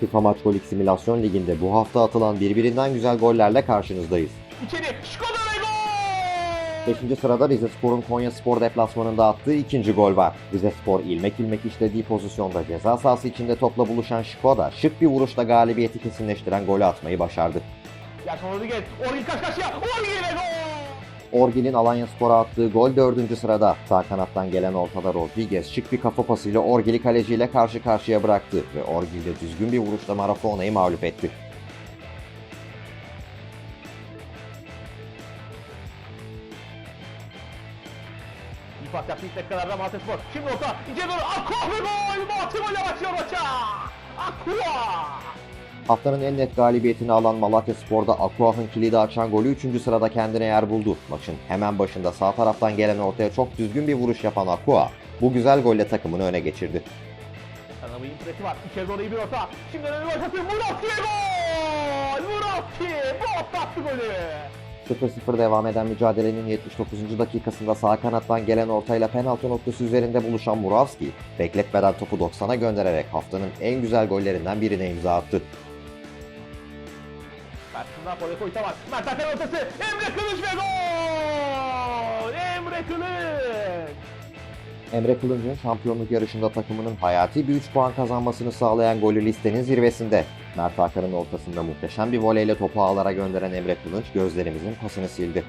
FIFA Maç Golik Simülasyon Ligi'nde bu hafta atılan birbirinden güzel gollerle karşınızdayız. İçeri Şkoda ve gol! 5. sırada Rize Spor'un Konya Spor deplasmanında attığı ikinci gol var. Rize Spor ilmek ilmek işlediği pozisyonda ceza sahası içinde topla buluşan Şkoda şık bir vuruşla galibiyeti kesinleştiren golü atmayı başardı. Gerson Rodriguez, Orgil karşı karşıya, Orgil ve gol! Orgil'in Alanya Spor'a attığı gol 4. sırada. Sağ kanattan gelen ortada Rodriguez şık bir kafa pasıyla Orgil'i kaleciyle karşı karşıya bıraktı ve Orgil de düzgün bir vuruşla Marafona'yı mağlup etti. Bir pas yaptı ilk dakikalarda Malatya Spor. Şimdi orta, içeri doğru, Akua ve gol! Malatya golle başlıyor maça! Akua! Haftanın en net galibiyetini alan Malatya Spor'da Akuah'ın kilidi açan golü 3. sırada kendine yer buldu. Maçın hemen başında sağ taraftan gelen ortaya çok düzgün bir vuruş yapan Akuah bu güzel golle takımını öne geçirdi. Kanamayın presi var. İçeri doğru iyi bir orta. Şimdi önünü başlatıyor. Murat ve gol! Murat bu hafta attı golü. 0-0 devam eden mücadelenin 79. dakikasında sağ kanattan gelen ortayla penaltı noktası üzerinde buluşan Muravski, bekletmeden topu 90'a göndererek haftanın en güzel gollerinden birine imza attı. Napoli koysa var. Mert Hakan ortası. Emre Kılıç ve gol! Emre Kılıç! Emre Kılınç'ın şampiyonluk yarışında takımının hayati bir 3 puan kazanmasını sağlayan golü listenin zirvesinde. Mert Hakan'ın ortasında muhteşem bir voleyle topu ağlara gönderen Emre Kılınç gözlerimizin pasını sildi.